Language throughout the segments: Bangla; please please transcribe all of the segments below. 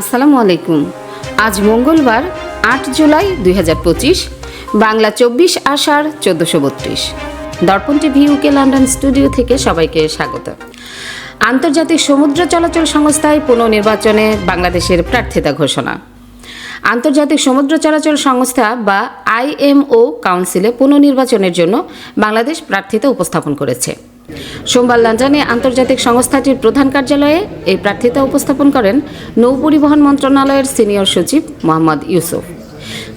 আসসালামু আলাইকুম। আজ মঙ্গলবার, আট জুলাই দুই হাজার পঁচিশ, বাংলা চব্বিশ আষাঢ় চোদ্দশো বত্রিশ। দর্পণ টিভি ইউকে লন্ডন স্টুডিও থেকে সবাইকে স্বাগত। আন্তর্জাতিক সমুদ্র চলাচল সংস্থায় পুনর্নির্বাচনে বাংলাদেশের প্রার্থিতা ঘোষণা। আন্তর্জাতিক সমুদ্র চলাচল সংস্থা বা আইএমও কাউন্সিলে পুনর্নির্বাচনের জন্য বাংলাদেশ প্রার্থিতা উপস্থাপন করেছে। সোমবার লন্ডনে আন্তর্জাতিক সংস্থাটির প্রধান কার্যালয়ে এই প্রার্থিতা উপস্থাপন করেন নৌ পরিবহন মন্ত্রণালয়ের সিনিয়র সচিব মোহাম্মদ ইউসুফ।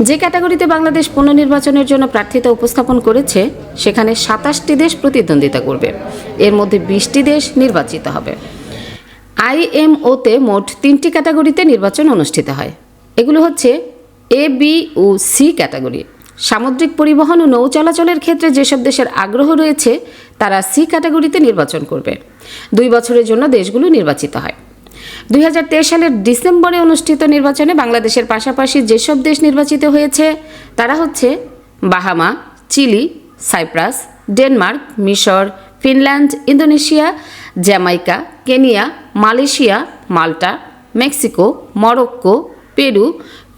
যে ক্যাটাগরিতে বাংলাদেশ পুনর্নির্বাচনের জন্য প্রার্থিতা উপস্থাপন করেছে, সেখানে সাতাশটি দেশ প্রতিদ্বন্দ্বিতা করবে। এর মধ্যে বিশটি দেশ নির্বাচিত হবে। আইএমওতে মোট তিনটি ক্যাটাগরিতে নির্বাচন অনুষ্ঠিত হয়। এগুলো হচ্ছে এ, বি ও সি ক্যাটাগরি। সামুদ্রিক পরিবহন ও নৌ চলাচলের ক্ষেত্রে যেসব দেশের আগ্রহ রয়েছে তারা সি ক্যাটাগরিতে নির্বাচন করবে। দুই বছরের জন্য দেশগুলো নির্বাচিত হয়। দুই হাজার তেইশ সালের ডিসেম্বরে অনুষ্ঠিত নির্বাচনে বাংলাদেশের পাশাপাশি যেসব দেশ নির্বাচিত হয়েছে, তারা হচ্ছে বাহামা, চিলি, সাইপ্রাস, ডেনমার্ক, মিশর, Finland, Indonesia, Jamaica, Kenya, Malaysia, Malta, Mexico, Morocco, Peru,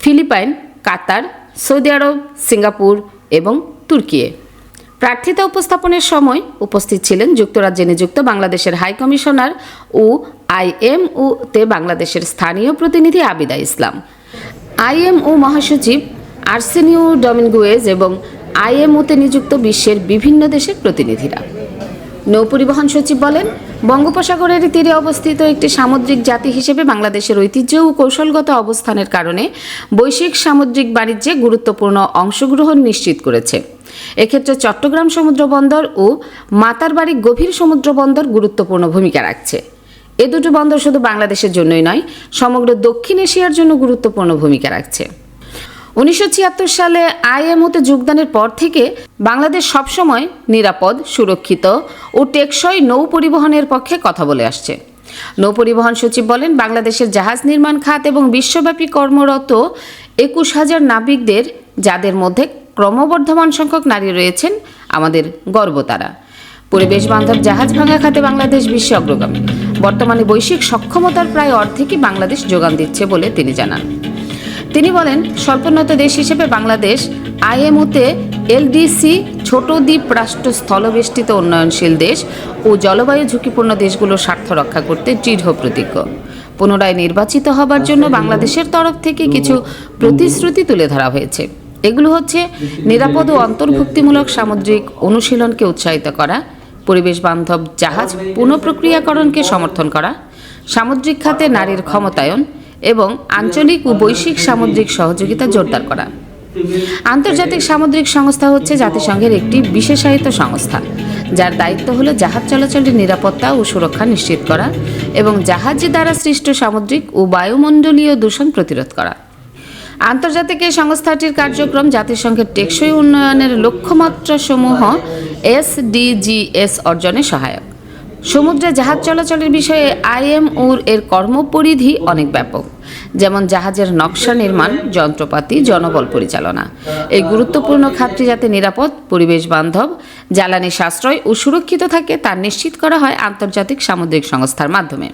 Philippines, Qatar, Saudi আরব, সিঙ্গাপুর এবং তুর্কিয়ে। প্রার্থিতা উপস্থাপনের সময় উপস্থিত ছিলেন যুক্তরাজ্যে নিযুক্ত বাংলাদেশের হাই কমিশনার ও তে বাংলাদেশের স্থানীয় প্রতিনিধি আবিদা ইসলাম। আইএমও মহাসচিব আর্সেনিও ডমিনগুয়েজ এবং আইএমওতে নিযুক্ত বিশ্বের বিভিন্ন দেশের প্রতিনিধিরা। নৌপরিবহন সচিব বলেন বঙ্গোপসাগরের তীরে অবস্থিত একটি সামুদ্রিক জাতি হিসেবে বাংলাদেশের ঐতিহ্য ও কৌশলগত অবস্থানের কারণে বৈশ্বিক সামুদ্রিক বাণিজ্যে গুরুত্বপূর্ণ অংশগ্রহণ নিশ্চিত করেছে। এক্ষেত্রে চট্টগ্রাম সমুদ্র বন্দর ও মাতারবাড়ি গভীর সমুদ্র বন্দর গুরুত্বপূর্ণ ভূমিকা রাখছে। এ দুটো বন্দর শুধু বাংলাদেশের জন্যই নয়, সমগ্র দক্ষিণ এশিয়ার জন্য গুরুত্বপূর্ণ ভূমিকা রাখছে। উনিশশো ছিয়াত্তর সালে আইএমওতে যোগদানের পর থেকে বাংলাদেশ সবসময় নিরাপদ, সুরক্ষিত ও টেকসই নৌ পরিবহনের পক্ষে কথা বলে আসছে। নৌ পরিবহন সচিব বলেন, বাংলাদেশের জাহাজ নির্মাণ খাত এবং বিশ্বব্যাপী কর্মরত একুশ হাজার নাবিকদের, যাদের মধ্যে ক্রমবর্ধমান সংখ্যক নারী রয়েছেন, আমাদের গর্ব তারা। পরিবেশ বান্ধব জাহাজ ভাঙা খাতে বাংলাদেশ বিশ্বে অগ্রগামী। বর্তমানে বৈশ্বিক সক্ষমতার প্রায় অর্ধেকই বাংলাদেশ যোগান দিচ্ছে বলে তিনি জানান। তিনি বলেন, স্বল্পোন্নত দেশ হিসেবে বাংলাদেশ আইএমওতে এলডিসি, ছোট দ্বীপ রাষ্ট্র, স্থলবেষ্টিত উন্নয়নশীল দেশ ও জলবায়ু ঝুঁকিপূর্ণ দেশগুলোর স্বার্থ রক্ষা করতে দৃঢ় প্রতিজ্ঞ। পুনরায় নির্বাচিত হবার জন্য বাংলাদেশের তরফ থেকে কিছু প্রতিশ্রুতি তুলে ধরা হয়েছে। এগুলো হচ্ছে, নিরাপদ ও অন্তর্ভুক্তিমূলক সামুদ্রিক অনুশীলনকে উৎসাহিত করা, পরিবেশ বান্ধব জাহাজ পুনঃপ্রক্রিয়াকরণকে সমর্থন করা, সামুদ্রিক খাতে নারীর ক্ষমতায়ন এবং আঞ্চলিক ও বৈশ্বিক সামুদ্রিক সহযোগিতা জোরদার করা। আন্তর্জাতিক সামুদ্রিক সংস্থা হচ্ছে জাতিসংঘের একটি বিশেষায়িত সংস্থা, যার দায়িত্ব হল জাহাজ চলাচলের নিরাপত্তা ও সুরক্ষা নিশ্চিত করা এবং জাহাজ দ্বারা সৃষ্ট সামুদ্রিক ও বায়ুমণ্ডলীয় দূষণ প্রতিরোধ করা। আন্তর্জাতিক এই সংস্থাটির কার্যক্রম জাতিসংঘের টেকসই উন্নয়নের লক্ষ্যমাত্রা সমূহ এসডিজিএস অর্জনে সহায়ক। সমুদ্রে জাহাজ চলাচলের বিষয়ে আইএমওর এর কর্মপরিধি অনেক ব্যাপক। যেমন জাহাজের নকশা নির্মাণ, যন্ত্রপাতি, জনবল পরিচালনা। এই গুরুত্বপূর্ণ খাতটি যাতে নিরাপদ, পরিবেশ বান্ধব, জ্বালানি সাশ্রয় ও সুরক্ষিত থাকে, তা নিশ্চিত করা হয় আন্তর্জাতিক সামুদ্রিক সংস্থার মাধ্যমে।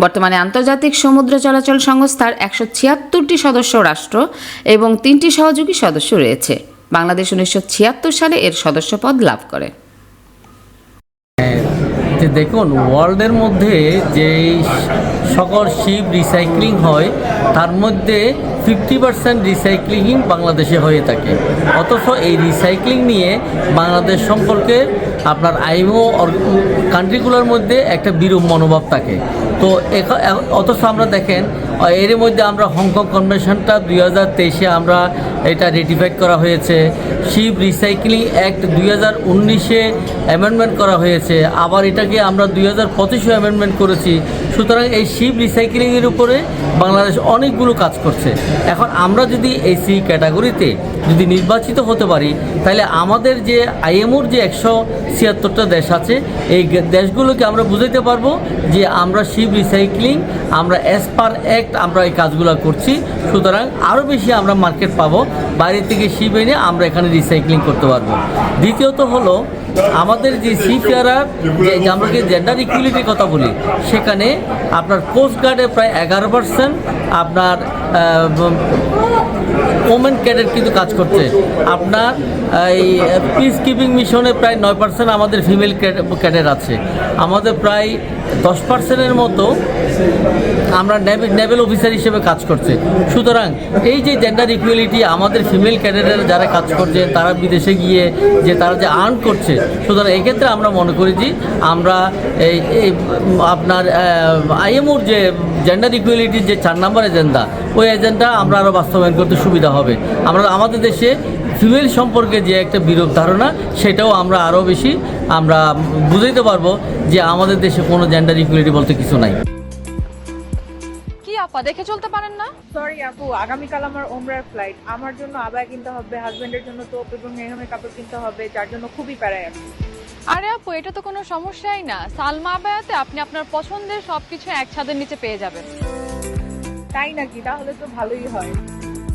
বর্তমানে আন্তর্জাতিক সমুদ্র চলাচল সংস্থার একশো ছিয়াত্তরটি সদস্য রাষ্ট্র এবং তিনটি সহযোগী সদস্য রয়েছে। বাংলাদেশ উনিশশো ছিয়াত্তর সালে এর সদস্যপদ লাভ করে। দেখুন ওয়ার্ল্ডের মধ্যে যে সকল শিপ রিসাইক্লিং হয় তার মধ্যে ফিফটি পার্সেন্ট রিসাইক্লিং বাংলাদেশে হয়ে থাকে। অথচ এই রিসাইক্লিং নিয়ে বাংলাদেশ সম্পর্কে আপনার আইমো কান্ট্রিগুলোর মধ্যে একটা বিরূপ মনোভাব থাকে। তো অথচ আমরা দেখেন এর মধ্যে আমরা হংকং কনভেনশনটা দুই হাজার তেইশে আমরা এটা রেটিফাইড করা হয়েছে। শিপ রিসাইক্লিং অ্যাক্ট দুই হাজার উনিশে অ্যামেন্ডমেন্ট করা হয়েছে। আবার এটাকে আমরা দুই হাজার পঁচিশে অ্যামেন্ডমেন্ট করেছি। সুতরাং এই শিপ রিসাইক্লিংয়ের উপরে বাংলাদেশ অনেকগুলো কাজ করছে। এখন আমরা যদি এই সি ক্যাটাগরিতে যদি নির্বাচিত হতে পারি, তাহলে আমাদের যে আইএমওর যে একশো ছিয়াত্তরটা দেশ আছে, এই দেশগুলোকে আমরা বুঝাইতে পারব যে আমরা শিপ রিসাইক্লিং, আমরা অ্যাজ পার অ্যাক্ট আমরা এই কাজগুলো করছি। সুতরাং আরও বেশি আমরা মার্কেট পাবো। বাইরে থেকে শিপ এনে আমরা এখানে রিসাইক্লিং করতে পারব। দ্বিতীয়ত হলো আমাদের যে সিপিআরআর যে যে আমরা যে জেন্ডার ইকুয়ালিটির কথা বলি, সেখানে আপনার কোস্টগার্ডে প্রায় এগারো পার্সেন্ট আপনার ওমেন ক্যাডেট কিন্তু কাজ করছে। আপনার এই পিস কিপিং মিশনে প্রায় নয় পার্সেন্ট আমাদের ফিমেল ক্যাডেট আছে। আমাদের প্রায় দশ পার্সেন্টের মতো আমরা নেভেল অফিসার হিসেবে কাজ করছে। সুতরাং এই যে জেন্ডার ইকুয়ালিটি আমাদের ফিমেল ক্যাডেটের যারা কাজ করছে, তারা বিদেশে গিয়ে যে তারা যে আর্ন করছে, সুতরাং এক্ষেত্রে আমরা মনে করি যে আমরা এই আপনার আইএমওর যে জেন্ডার ইকুয়ালিটির যে চার নম্বর এজেন্ডা ওই এজেন্ডা আমরা আরও বাস্তবায়ন করতে সুবিধা হবে। আমরা আমাদের দেশে ফিমেল সম্পর্কে যে একটা বিরূপ ধারণা সেটাও আমরা আরও বেশি আমরা বুঝাইতে পারব যে আমাদের দেশে কোনো জেন্ডার ইকুয়ালিটি বলতে কিছু নাই। কি আপা দেখে চলতে পারেন না? সরি আপু আগামীকাল আমার ওমরার ফ্লাইট আমার জন্য আবায় কিনতে হবে হাজবেন্ডের জন্য তোপ এবং মেহমের কাপড় কিনতে হবে যার জন্য খুবই প্যারায় আছি। আরে আপু এটা তো কোনো সমস্যাই না। সালমা আবায়াতে আপনি আপনার পছন্দের সবকিছু এক ছাদের নিচে পেয়ে যাবেন। তাই নাকি? তাহলে তো ভালোই হয়।